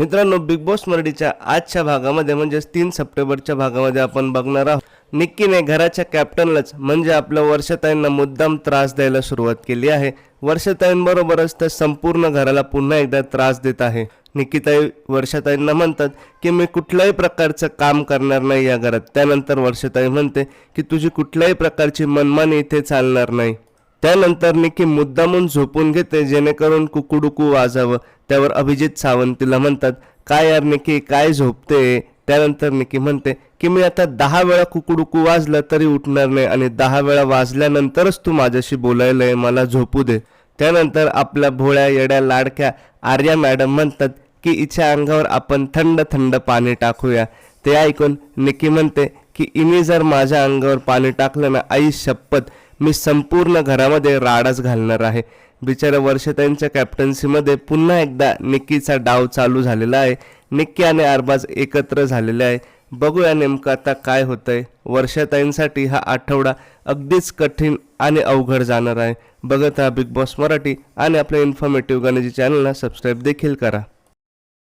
मित्रांनो big boss मराठीच्या आजच्या भागामध्ये म्हणजेच तीन सप्टेंबरच्या भागामध्ये आपण बघणार आहोत. निक्कीने घराच्या कॅप्टनलाच म्हणजे आपल्या वर्षताईंना मुद्दाम त्रास द्यायला सुरुवात केली आहे. वर्षताईंबरोबरच तर संपूर्ण घराला पुन्हा एकदा त्रास देत आहे. निकिताई वर्षाताईंना म्हणतात की मी कुठल्याही प्रकारचं काम करणार नाही या घरात. त्यानंतर वर्षताई म्हणते की तुझी कुठल्याही प्रकारची मनमानी इथे चालणार नाही. त्यानंतर निकी मुद्दामून झोपून घेते जेणेकरून कुकुडुकू वाजावं. त्यावर अभिजित सावंत तिला म्हणतात काय यार निकी काय झोपते? त्यानंतर निकी म्हणते की मी आता दहा वेळा कुकडुकू वाजलं तरी उठणार नाही आणि दहा वेळा वाजल्यानंतरच तू माझ्याशी बोलायला आहे मला झोपू दे. त्यानंतर आपल्या भोळ्या येड्या लाडक्या आर्या मॅडम म्हणतात की इच्छा अंगावर आपण थंड थंड पाणी टाकूया. ते ऐकून निकी म्हणते की इने जर माझ्या अंगावर पाणी टाकलं ना आई शपथ मी संपूर्ण घरामध्ये राडाच घालणार आहे. बिचाऱ्या वर्षताईंच्या कॅप्टन्सीमध्ये पुन्हा एकदा निक्कीचा डाव चालू झालेला आहे. निक्की आणि अरबाज एकत्र झालेले आहे. बघूया नेमकं आता काय होतंय. वर्षाताईंसाठी हा आठवडा अगदीच कठीण आणि अवघड जाणार आहे. बघत हा बिग बॉस मराठी आणि आपल्या इन्फॉर्मेटिव्ह गाण्याची चॅनलला सबस्क्राईब देखील करा.